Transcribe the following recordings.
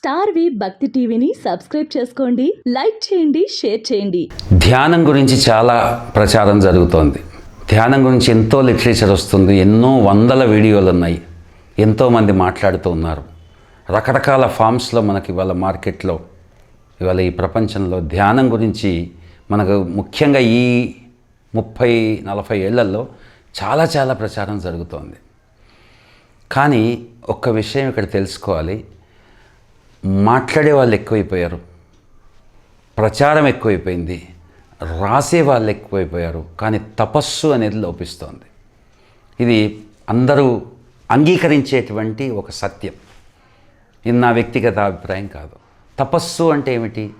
Star వి భక్తి టీవీని subscribe చేసుకోండి లైక్ చేయండి షేర్ చేయండి. ధ్యానం గురించి చాలా ప్రచారం జరుగుతోంది. ధ్యానం గురించి ఎంతో లిటరేచర్ వస్తుంది ఎన్నో వందల వీడియోలు ఉన్నాయి. ఎంతోమంది మాట్లాడుతూ ఉన్నారు. రకరకాల ఫామ్స్లో మనకి ఇవాళ మార్కెట్లో ఇవాళ ఈ ప్రపంచంలో ధ్యానం గురించి మనకు ముఖ్యంగా ఈ ముప్పై నలభై ఏళ్ళలో చాలా చాలా ప్రచారం జరుగుతోంది. కానీ ఒక్క విషయం ఇక్కడ తెలుసుకోవాలి. మాట్లాడే వాళ్ళు ఎక్కువైపోయారు. ప్రచారం ఎక్కువైపోయింది. రాసే వాళ్ళు ఎక్కువైపోయారు. కానీ తపస్సు అనేది లోపిస్తోంది. ఇది అందరూ అంగీకరించేటువంటి ఒక సత్యం. ఇది నా వ్యక్తిగత అభిప్రాయం కాదు. తపస్సు అంటే ఏమిటి?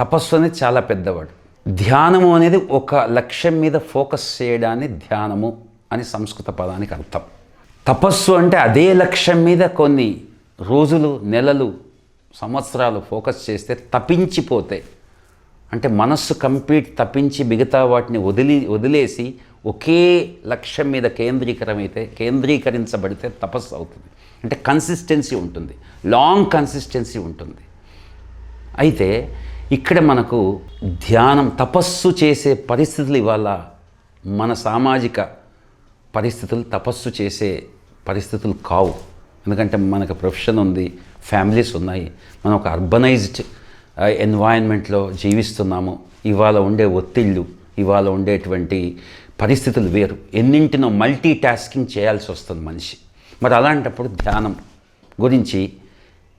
తపస్సు అనేది చాలా పెద్దవాడు. ధ్యానము అనేది ఒక లక్ష్యం మీద ఫోకస్ చేయడాన్ని ధ్యానము అని సంస్కృత పదానికి అర్థం. తపస్సు అంటే అదే లక్ష్యం మీద కొన్ని రోజులు నెలలు సంవత్సరాలు ఫోకస్ చేస్తే తప్పించిపోతాయి. అంటే మనస్సు కంప్లీట్ తప్పించి మిగతా వాటిని వదిలి వదిలేసి ఒకే లక్ష్యం మీద కేంద్రీకరమైతే కేంద్రీకరించబడితే తపస్సు అవుతుంది. అంటే కన్సిస్టెన్సీ ఉంటుంది. లాంగ్ కన్సిస్టెన్సీ ఉంటుంది. అయితే ఇక్కడ మనకు ధ్యానం తపస్సు చేసే పరిస్థితులు ఇవాళ మన సామాజిక పరిస్థితులు తపస్సు చేసే పరిస్థితులు కావు. ఎందుకంటే మనకు ప్రొఫెషన్ ఉంది ఫ్యామిలీస్ ఉన్నాయి మనం ఒక అర్బనైజ్డ్ ఎన్వైరన్మెంట్లో జీవిస్తున్నాము. ఇవాళ ఉండే ఒత్తిళ్ళు ఇవాళ ఉండేటువంటి పరిస్థితులు వేరు. ఎన్నింటినో మల్టీ టాస్కింగ్ చేయాల్సి వస్తుంది మనిషి. మరి అలాంటప్పుడు ధ్యానం గురించి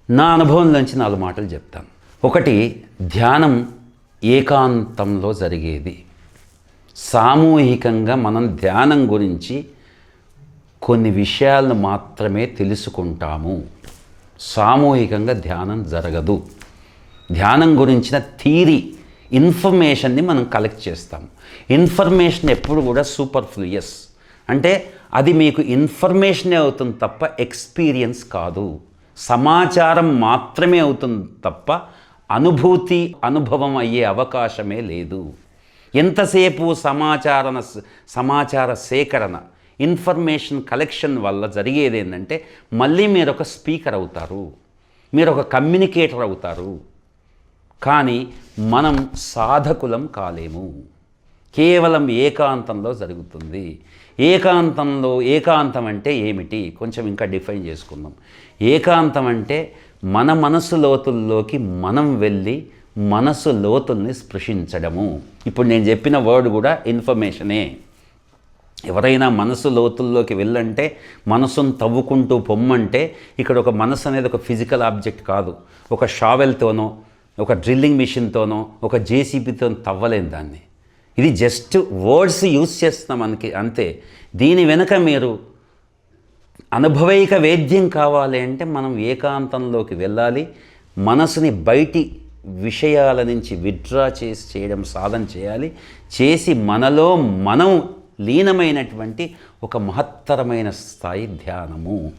నా అనుభవంలోంచి నాలుగు మాటలు చెప్తాను. ఒకటి ధ్యానం ఏకాంతంలో జరిగేది. సామూహికంగా మనం ధ్యానం గురించి కొన్ని విషయాలను మాత్రమే తెలుసుకుంటాము. సామూహికంగా ధ్యానం జరగదు. ధ్యానం గురించిన థీరీ ఇన్ఫర్మేషన్ని మనం కలెక్ట్ చేస్తాం. ఇన్ఫర్మేషన్ ఎప్పుడు కూడా సూపర్ ఫ్లూయస్ అంటే అది మీకు ఇన్ఫర్మేషనే అవుతుంది తప్ప ఎక్స్పీరియన్స్ కాదు. సమాచారం మాత్రమే అవుతుంది తప్ప అనుభూతి అనుభవం అయ్యే అవకాశమే లేదు. ఎంతసేపు సమాచారణ సమాచార సేకరణ ఇన్ఫర్మేషన్ కలెక్షన్ వల్ల జరిగేది ఏంటంటే మళ్ళీ మీరు ఒక స్పీకర్ అవుతారు మీరు ఒక కమ్యూనికేటర్ అవుతారు. కానీ మనం సాధకులం కాలేము. కేవలం ఏకాంతంలో జరుగుతుంది. ఏకాంతంలో ఏకాంతం అంటే ఏమిటి? కొంచెం ఇంకా డిఫైన్ చేసుకుందాం. ఏకాంతం అంటే మన మనసు లోతుల్లోకి మనం వెళ్ళి మనసు లోతుల్ని స్పృశించడము. ఇప్పుడు నేను చెప్పిన వర్డ్ కూడా ఇన్ఫర్మేషనే. ఎవరైనా మనసు లోతుల్లోకి వెళ్ళంటే మనసును తవ్వుకుంటూ పొమ్మంటే ఇక్కడ ఒక మనసు అనేది ఒక ఫిజికల్ ఆబ్జెక్ట్ కాదు. ఒక షావెల్తోనో ఒక డ్రిల్లింగ్ మిషన్తోనో ఒక జేసీబీతో తవ్వలేని దాన్ని. ఇది జస్ట్ వర్డ్స్ యూజ్ చేస్తున్నాం మనకి అంతే. దీని వెనుక మీరు అనుభవైక వేద్యం కావాలి అంటే మనం ఏకాంతంలోకి వెళ్ళాలి. మనసుని బయటి విషయాల నుంచి విత్డ్రా చేసి చేయడం సాధన చేయాలి. చేసి మనలో మనం లీనమైనటువంటి ఒక మహత్తరమైన స్థాయి ధ్యానము.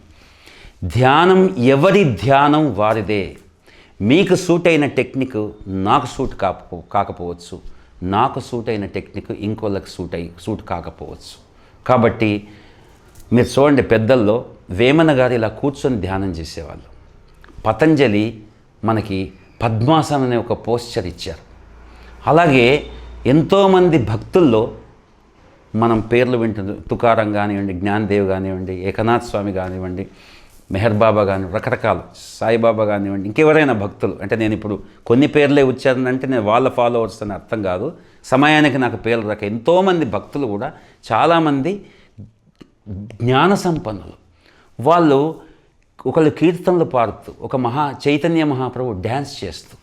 ధ్యానం ఎవరి ధ్యానం వారిదే. మీకు సూట్ అయిన టెక్నిక్ నాకు సూట్ కాకపో కాకపోవచ్చు. నాకు సూట్ అయిన టెక్నిక్ ఇంకోళ్ళకి సూట్ అయి సూట్ కాకపోవచ్చు. కాబట్టి మీరు చూడండి పెద్దల్లో వేమన గారు ఇలా కూర్చొని ధ్యానం చేసేవాళ్ళు. పతంజలి మనకి పద్మాసనం అనే ఒక పోస్చర్ ఇచ్చారు. అలాగే ఎంతోమంది భక్తుల్లో మనం పేర్లు వింటుంది తుకారం కానివ్వండి జ్ఞానదేవ్ కానివ్వండి ఏకనాథ్ స్వామి కానివ్వండి మెహర్ బాబా కాని రకరకాల సాయిబాబా కానివ్వండి ఇంకెవరైనా భక్తులు. అంటే నేను ఇప్పుడు కొన్ని పేర్లే ఉచ్చారణ అంటే నేను వాళ్ళ ఫాలోవర్స్ అని అర్థం కాదు. సమయానికి నాకు పేర్లు రాక ఎంతోమంది భక్తులు కూడా చాలామంది జ్ఞాన సంపన్నులు. వాళ్ళు ఒకళ్ళు కీర్తనలు పాడుతూ ఒక మహా చైతన్య మహాప్రభు డ్యాన్స్ చేస్తూ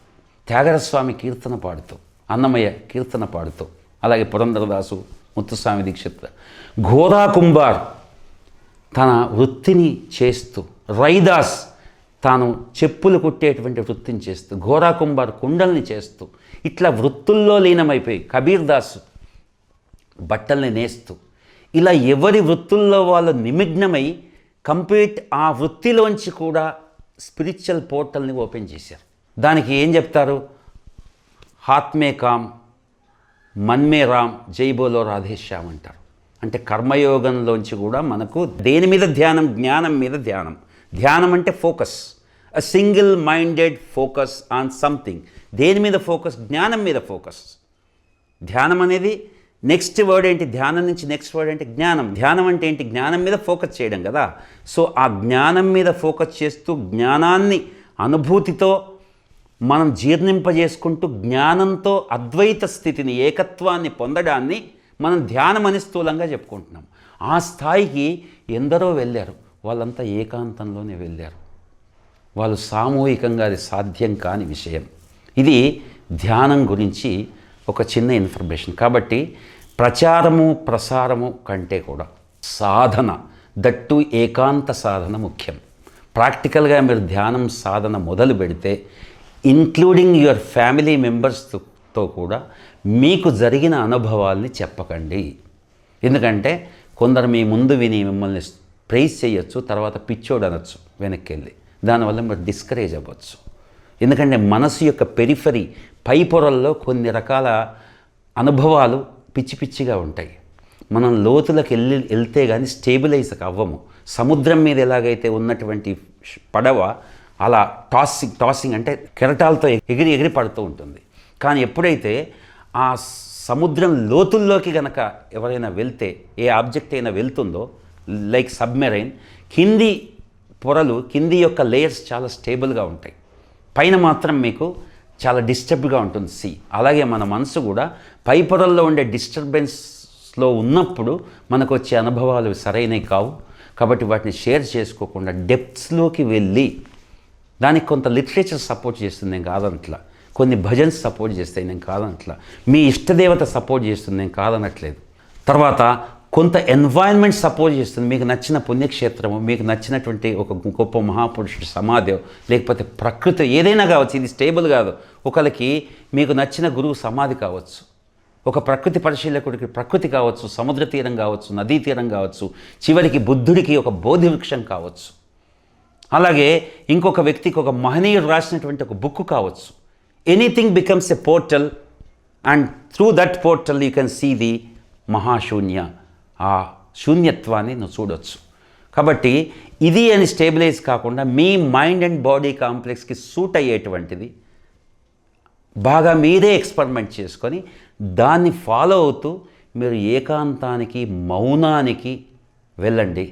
త్యాగరస్వామి కీర్తన పాడుతూ అన్నమయ్య కీర్తన పాడుతూ అలాగే పురంధరదాసు ముత్తుస్వామి దీక్షిత్. ఘోరా కుంభార్ తన వృత్తిని చేస్తూ రైదాస్ తాను చెప్పులు కుట్టేటువంటి వృత్తిని చేస్తూ ఘోరా కుంభార్ కుండల్ని చేస్తూ ఇట్లా వృత్తుల్లో లీనమైపోయి కబీర్ దాస్ బట్టల్ని నేస్తూ ఇలా ఎవరి వృత్తుల్లో వాళ్ళు నిమగ్నమై కంప్లీట్ ఆ వృత్తిలోంచి కూడా స్పిరిచువల్ పోర్టల్ని ఓపెన్ చేశారు. దానికి ఏం చెప్తారు? హాత్మే కామ్ మన్మే రామ్ జై బోలో రాధేశ్యామ్ అంటారు. అంటే కర్మయోగంలోంచి కూడా మనకు దేని మీద ధ్యానం? జ్ఞానం మీద ధ్యానం. ధ్యానం అంటే focus. A single minded focus on something దేని మీద ఫోకస్? జ్ఞానం మీద ఫోకస్. ధ్యానం అనేది నెక్స్ట్ వర్డ్ ఏంటి? ధ్యానం నుంచి నెక్స్ట్ వర్డ్ అంటే జ్ఞానం. ధ్యానం అంటే ఏంటి? జ్ఞానం మీద ఫోకస్ చేయడం కదా. సో ఆ జ్ఞానం మీద ఫోకస్ చేస్తూ జ్ఞానాన్ని అనుభూతితో మనం జీర్ణింపజేసుకుంటూ జ్ఞానంతో అద్వైత స్థితిని ఏకత్వాన్ని పొందడాన్ని మనం ధ్యానం అని స్థూలంగా చెప్పుకుంటున్నాం. ఆ స్థాయికి ఎందరో వెళ్ళారు. వాళ్ళంతా ఏకాంతంలోనే వెళ్ళారు. వాళ్ళు సామూహికంగా అది సాధ్యం కాని విషయం. ఇది ధ్యానం గురించి ఒక చిన్న ఇన్ఫర్మేషన్. కాబట్టి ప్రచారము ప్రసారము కంటే కూడా సాధన దట్టు ఏకాంత సాధన ముఖ్యం. ప్రాక్టికల్గా మీరు ధ్యానం సాధన మొదలు పెడితే ఇంక్లూడింగ్ యువర్ ఫ్యామిలీ మెంబర్స్తో కూడా మీకు జరిగిన అనుభవాల్ని చెప్పకండి. ఎందుకంటే కొందరు మీ ముందు విని మిమ్మల్ని ప్రైజ్ చేయొచ్చు తర్వాత పిచ్చోడు అనొచ్చు వెనక్కి వెళ్ళి దానివల్ల మీరు డిస్కరేజ్ అవ్వచ్చు. ఎందుకంటే మనసు యొక్క పెరిఫరీ పై పొరల్లో కొన్ని రకాల అనుభవాలు పిచ్చి పిచ్చిగా ఉంటాయి. మనం లోతులకు వెళ్ళి వెళ్తే కానీ స్టేబిలైజ్ అవ్వము. సముద్రం మీద ఎలాగైతే ఉన్నటువంటి పడవ అలా టాసింగ్ టాసింగ్ అంటే కెరటాలతో ఎగిరి ఎగిరి పడుతూ ఉంటుంది. కానీ ఎప్పుడైతే ఆ సముద్రం లోతుల్లోకి గనక ఎవరైనా వెళ్తే ఏ ఆబ్జెక్ట్ అయినా వెళ్తుందో లైక్ సబ్మెరైన్ కింది పొరలు కింది యొక్క లేయర్స్ చాలా స్టేబుల్గా ఉంటాయి. పైన మాత్రం మీకు చాలా డిస్టర్బ్గా ఉంటుంది సి. అలాగే మన మనసు కూడా పై పొరల్లో ఉండే డిస్టర్బెన్స్లో ఉన్నప్పుడు మనకు వచ్చే అనుభవాలు సరైనవి కావు. కాబట్టి వాటిని షేర్ చేసుకోకుండా డెప్త్స్లోకి వెళ్ళి దానికి కొంత లిటరేచర్ సపోర్ట్ చేస్తుంది నేను కాదనట్లా. కొన్ని భజన్స్ సపోర్ట్ చేస్తాయి నేను కాదనట్లా. మీ ఇష్టదేవత సపోర్ట్ చేస్తుంది నేను కాదనట్లేదు. తర్వాత కొంత ఎన్వైరన్మెంట్ సపోర్ట్ చేస్తుంది మీకు నచ్చిన పుణ్యక్షేత్రము మీకు నచ్చినటువంటి ఒక గొప్ప మహాపురుషుడు సమాధి లేకపోతే ప్రకృతి ఏదైనా కావచ్చు ఇది స్టేబుల్ కాదు. ఒకరికి మీకు నచ్చిన గురువు సమాధి కావచ్చు. ఒక ప్రకృతి పరిశీలకుడికి ప్రకృతి కావచ్చు సముద్ర తీరం కావచ్చు నదీ తీరం కావచ్చు చివరికి బుద్ధుడికి ఒక బోధి వృక్షం కావచ్చు. అలాగే ఇంకొక వ్యక్తికి ఒక మహనీయుడు రాసినటువంటి ఒక బుక్ కావచ్చు. Anything becomes a portal and through that portal you can see the మహాశూన్య ఆ శూన్యత్వాన్ని నువ్వు చూడొచ్చు. కాబట్టి ఇది అని స్టేబిలైజ్ కాకుండా మీ మైండ్ అండ్ బాడీ కాంప్లెక్స్కి సూట్ అయ్యేటువంటిది. బాగా మీరే ఎక్స్పెరిమెంట్ చేసుకొని దాన్ని ఫాలో అవుతూ మీరు ఏకాంతానికి మౌనానికి వెళ్ళండి.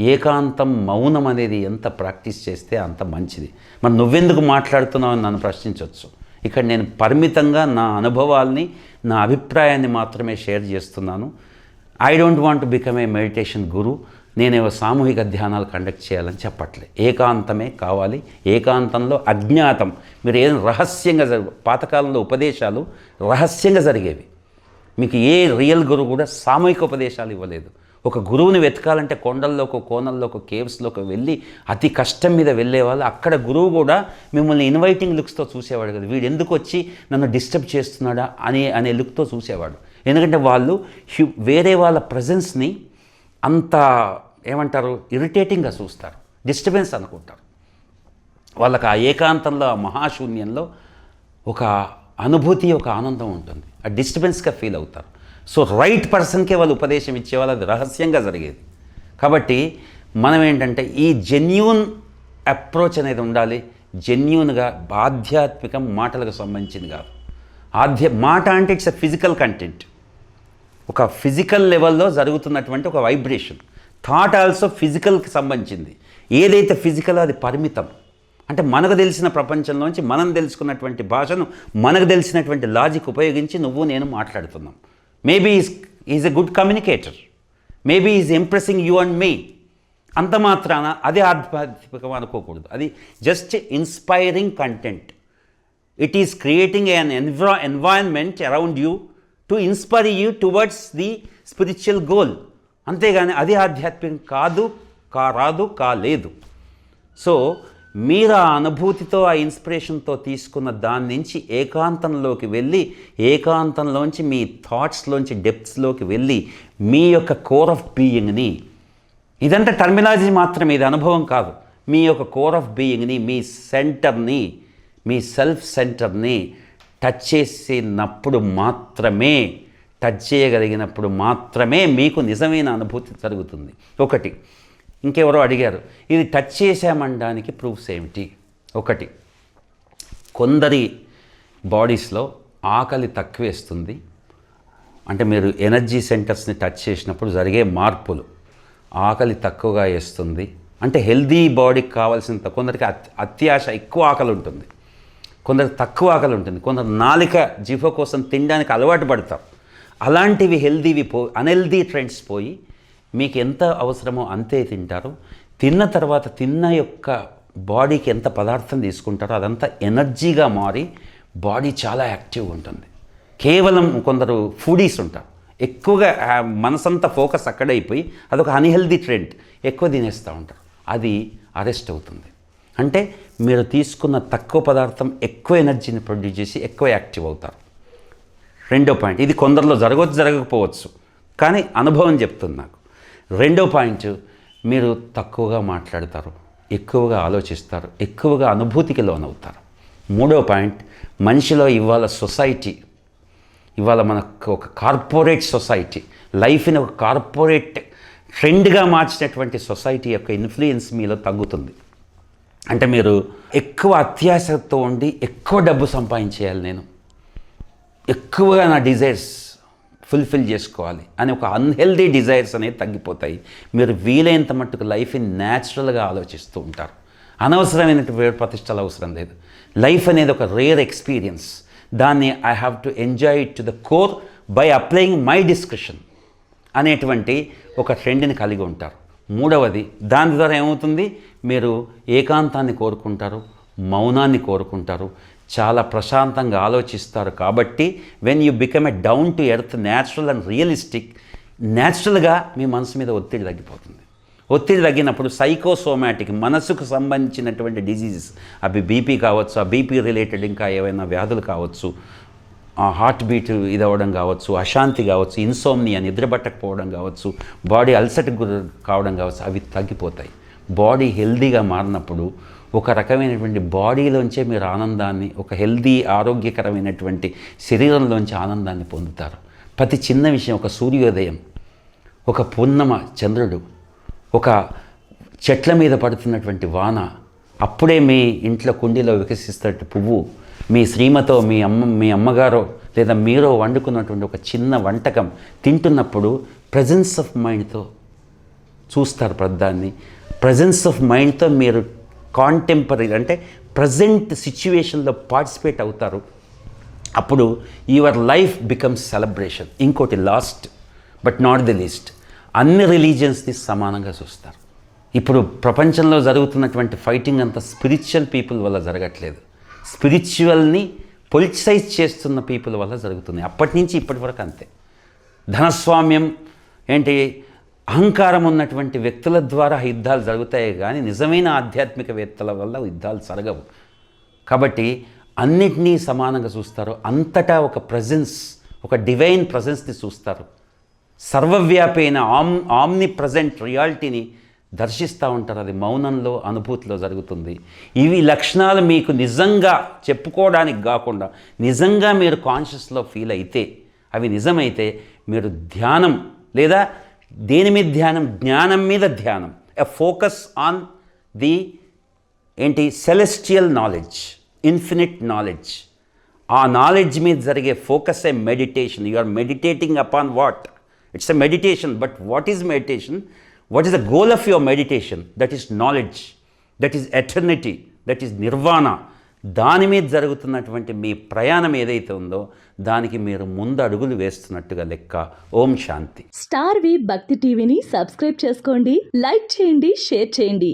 ఏకాంతం మౌనం అనేది ఎంత ప్రాక్టీస్ చేస్తే అంత మంచిది. మరి నువ్వెందుకు మాట్లాడుతున్నావు అని నన్ను ప్రశ్నించవచ్చు ఇక్కడ నేను పరిమితంగా నా అనుభవాల్ని నా అభిప్రాయాన్ని మాత్రమే షేర్ చేస్తున్నాను. I don't want become a meditation guru నేనేవో సామూహిక ధ్యానాలు కండక్ట్ చేయాలని చెప్పట్లే. ఏకాంతమే కావాలి. ఏకాంతంలో అజ్ఞాతం. మీరు ఏం రహస్యంగా జరుగు పాతకాలంలో ఉపదేశాలు రహస్యంగా జరిగేవి. మీకు ఏ రియల్ గురువు కూడా సామూహిక ఉపదేశాలు ఇవ్వలేదు. ఒక గురువుని వెతకాలంటే కొండల్లోకి కోనల్లోకి కేవ్స్లోకి వెళ్ళి అతి కష్టం మీద వెళ్ళేవాళ్ళు. అక్కడ గురువు కూడా మిమ్మల్ని ఇన్వైటింగ్ లుక్స్తో చూసేవాడు కదా. వీడు ఎందుకు వచ్చి నన్ను డిస్టర్బ్ చేస్తున్నాడా అనే అనే లుక్తో చూసేవాడు. ఎందుకంటే వాళ్ళు హ్యూ వేరే వాళ్ళ ప్రజెన్స్ని అంత ఏమంటారు ఇరిటేటింగ్గా చూస్తారు. డిస్టర్బెన్స్ అనుకుంటారు. వాళ్ళకి ఆ ఏకాంతంలో ఆ మహాశూన్యంలో ఒక అనుభూతి ఒక ఆనందం ఉంటుంది. ఆ డిస్టర్బెన్స్గా ఫీల్ అవుతారు. సో రైట్ పర్సన్కే వాళ్ళు ఉపదేశం ఇచ్చేవాళ్ళు అది రహస్యంగా జరిగేది. కాబట్టి మనం ఏంటంటే ఈ జెన్యూన్ అప్రోచ్ అనేది ఉండాలి. జెన్యూన్గా ఆధ్యాత్మికం మాటలకు సంబంధించింది కాదు. ఆధ్య మాట అంటే ఇట్స్ అ ఫిజికల్ కంటెంట్ ఒక ఫిజికల్ లెవెల్లో జరుగుతున్నటువంటి ఒక వైబ్రేషన్ థాట్ ఆల్సో ఫిజికల్కి సంబంధించింది. ఏదైతే ఫిజికల్ అది పరిమితం. అంటే మనకు తెలిసిన ప్రపంచంలోంచి మనం తెలుసుకున్నటువంటి భాషను మనకు తెలిసినటువంటి లాజిక్ ఉపయోగించి నువ్వు నేను మాట్లాడుతున్నాం. Maybe is is a good communicator maybe is impressing you and me అంత మాత్రాన అదే ఆధ్యాత్మికం అనుకోకూడదు. అది just inspiring content it is creating an ఎన్వా environment around you to inspire you towards the spiritual goal అంతేగాని అది ఆధ్యాత్మికం కాదు కా రాదు కాలేదు. సో మీరు ఆ అనుభూతితో ఆ ఇన్స్పిరేషన్తో తీసుకున్న దాని నుంచి ఏకాంతంలోకి వెళ్ళి ఏకాంతంలోంచి మీ థాట్స్లోంచి డెప్త్స్లోకి వెళ్ళి మీ యొక్క కోర్ ఆఫ్ బీయింగ్ని ఇదంతా టర్మినాలజీ మాత్రమే ఇది అనుభవం కాదు. మీ యొక్క కోర్ ఆఫ్ బీయింగ్ని మీ సెంటర్ని మీ సెల్ఫ్ సెంటర్ని టచ్ చేసినప్పుడు మాత్రమే టచ్ చేయగలిగినప్పుడు మాత్రమే మీకు నిజమైన అనుభూతి జరుగుతుంది. ఒకటి ఇంకెవరో అడిగారు ఇది టచ్ చేశామనడానికి ప్రూఫ్స్ ఏమిటి? ఒకటి కొందరి బాడీస్లో ఆకలి తక్కువేస్తుంది. అంటే మీరు ఎనర్జీ సెంటర్స్ని టచ్ చేసినప్పుడు జరిగే మార్పులు ఆకలి తక్కువగా వేస్తుంది. అంటే హెల్దీ బాడీకి కావాల్సినంత కొందరికి అత్యాశ ఎక్కువ ఆకలి ఉంటుంది. కొందరికి తక్కువ ఆకలి ఉంటుంది. కొందరు నాలిక జీవ కోసం తినడానికి అలవాటు పడతారు. అలాంటివి హెల్దీవి పో అన్హెల్దీ ట్రెండ్స్ పోయి మీకు ఎంత అవసరమో అంతే తింటారు. తిన్న తర్వాత తిన్న యొక్క బాడీకి ఎంత పదార్థం తీసుకుంటారో అదంతా ఎనర్జీగా మారి బాడీ చాలా యాక్టివ్గా ఉంటుంది. కేవలం కొందరు ఫుడీస్ ఉంటారు. ఎక్కువగా మనసంతా ఫోకస్ అక్కడైపోయి అయిపోయి అదొక అన్హెల్దీ ట్రెండ్. ఎక్కువ తినేస్తూ ఉంటారు. అది అరెస్ట్ అవుతుంది. అంటే మీరు తీసుకున్న తక్కువ పదార్థం ఎక్కువ ఎనర్జీని ప్రొడ్యూస్ చేసి ఎక్కువ యాక్టివ్ అవుతారు. రెండో పాయింట్ ఇది కొందరిలో జరగవచ్చు జరగకపోవచ్చు. కానీ అనుభవం చెప్తుంది నాకు. రెండో పాయింట్ మీరు తక్కువగా మాట్లాడతారు ఎక్కువగా ఆలోచిస్తారు ఎక్కువగా అనుభూతికి లోనవుతారు. మూడో పాయింట్ మనిషిలో ఇవాళ సొసైటీ ఇవాళ మనకు ఒక కార్పొరేట్ సొసైటీ లైఫ్ని ఒక కార్పొరేట్ ట్రెండ్గా మార్చినటువంటి సొసైటీ యొక్క ఇన్ఫ్లుయెన్స్ మీలో తగ్గుతుంది. అంటే మీరు ఎక్కువ అత్యాశతో ఉండి ఎక్కువ డబ్బు సంపాదించేయాలి నేను. ఎక్కువగా నా డిజైర్స్ ఫుల్ఫిల్ చేసుకోవాలి అని ఒక అన్హెల్దీ డిజైర్స్ అనేవి తగ్గిపోతాయి. మీరు వీలైనంత మట్టుకు లైఫ్ని న్యాచురల్గా ఆలోచిస్తూ ఉంటారు. అనవసరమైనటువంటి ప్రతిష్టలు అవసరం లేదు. లైఫ్ అనేది ఒక రేర్ ఎక్స్పీరియన్స్ దాన్ని I have to enjoy it to the core by applying my discussion అనేటువంటి ఒక ట్రెండ్ని కలిగి ఉంటారు. మూడవది దాని ద్వారా ఏమవుతుంది? మీరు ఏకాంతాన్ని కోరుకుంటారు మౌనాన్ని కోరుకుంటారు చాలా ప్రశాంతంగా ఆలోచిస్తారు. కాబట్టి when you become a down to earth natural and realistic న్యాచురల్గా మీ మనసు మీద ఒత్తిడి తగ్గిపోతుంది. ఒత్తిడి తగ్గినప్పుడు సైకోసోమాటిక్ మనసుకు సంబంధించినటువంటి డిజీజెస్ అవి బీపీ కావచ్చు ఆ బీపీ రిలేటెడ్ ఇంకా ఏవైనా వ్యాధులు కావచ్చు హార్ట్ బీట్ ఇదవడం కావచ్చు అశాంతి కావచ్చు ఇన్సోమ్నియా నిద్రపట్టకపోవడం కావచ్చు బాడీ అల్సర్కి గురి కావడం కావచ్చు అవి తగ్గిపోతాయి. బాడీ హెల్దీగా మారినప్పుడు ఒక రకమైనటువంటి బాడీలోంచే మీరు ఆనందాన్ని ఒక హెల్దీ ఆరోగ్యకరమైనటువంటి శరీరంలోంచి ఆనందాన్ని పొందుతారు. ప్రతి చిన్న విషయం ఒక సూర్యోదయం ఒక పున్నమ చంద్రుడు ఒక చెట్ల మీద పడుతున్నటువంటి వాన అప్పుడే మీ ఇంట్లో కుండీలో వికసిస్తున్నట్టు పువ్వు మీ శ్రీమతో మీ అమ్మ మీ అమ్మగారో లేదా మీరో వండుకున్నటువంటి ఒక చిన్న వంటకం తింటున్నప్పుడు ప్రజెన్స్ ఆఫ్ మైండ్తో చూస్తారు ప్రద్దాన్ని ప్రజెన్స్ ఆఫ్ మైండ్తో మీరు కాంటెంపరీ అంటే ప్రజెంట్ సిచ్యువేషన్లో పార్టిసిపేట్ అవుతారు. అప్పుడు యువర్ లైఫ్ బికమ్స్ సెలబ్రేషన్ ఇంకోటి last but not the least అన్ని రిలీజియన్స్ని సమానంగా చూస్తారు. ఇప్పుడు ప్రపంచంలో జరుగుతున్నటువంటి ఫైటింగ్ అంతా స్పిరిచువల్ పీపుల్ వల్ల జరగట్లేదు. స్పిరిచువల్ని పొలిటిసైజ్ చేస్తున్న పీపుల్ వల్ల జరుగుతుంది. అప్పటి నుంచి ఇప్పటి వరకు అంతే. ధనస్వామ్యం ఏంటి? అహంకారం ఉన్నటువంటి వ్యక్తుల ద్వారా యుద్ధాలు జరుగుతాయి కానీ నిజమైన ఆధ్యాత్మికవేత్తల వల్ల యుద్ధాలు జరగవు. కాబట్టి అన్నిటినీ సమానంగా చూస్తారు. అంతటా ఒక ప్రజెన్స్ ఒక డివైన్ ప్రజెన్స్ని చూస్తారు. సర్వవ్యాపి అయిన ఆమ్ ఆమ్ని ప్రజెంట్ రియాలిటీని దర్శిస్తూ ఉంటారు. అది మౌనంలో అనుభూతిలో జరుగుతుంది. ఇవి లక్షణాలు మీకు నిజంగా చెప్పుకోవడానికి కాకుండా నిజంగా మీరు కాన్షియస్లో ఫీల్ అయితే అవి నిజమైతే మీరు ధ్యానం లేదా దేని మీద ధ్యానం? జ్ఞానం మీద ధ్యానం. ఎ ఫోకస్ ఆన్ ది ఏంటి? సెలెస్టియల్ నాలెడ్జ్ ఇన్ఫినిట్ నాలెడ్జ్ ఆ నాలెడ్జ్ మీద జరిగే focus a meditation you are meditating upon what it's a meditation but what is meditation what is the goal of your meditation that is knowledge that is eternity that is nirvana దాని మీద జరుగుతున్నటువంటి మీ ప్రయాణం ఏదైతే ఉందో దానికి మీరు ముందు అడుగులు వేస్తున్నట్టుగా లెక్క. ఓం శాంతి. స్టార్ వి భక్తి టీవీని సబ్స్క్రైబ్ చేసుకోండి లైక్ చేయండి షేర్ చేయండి.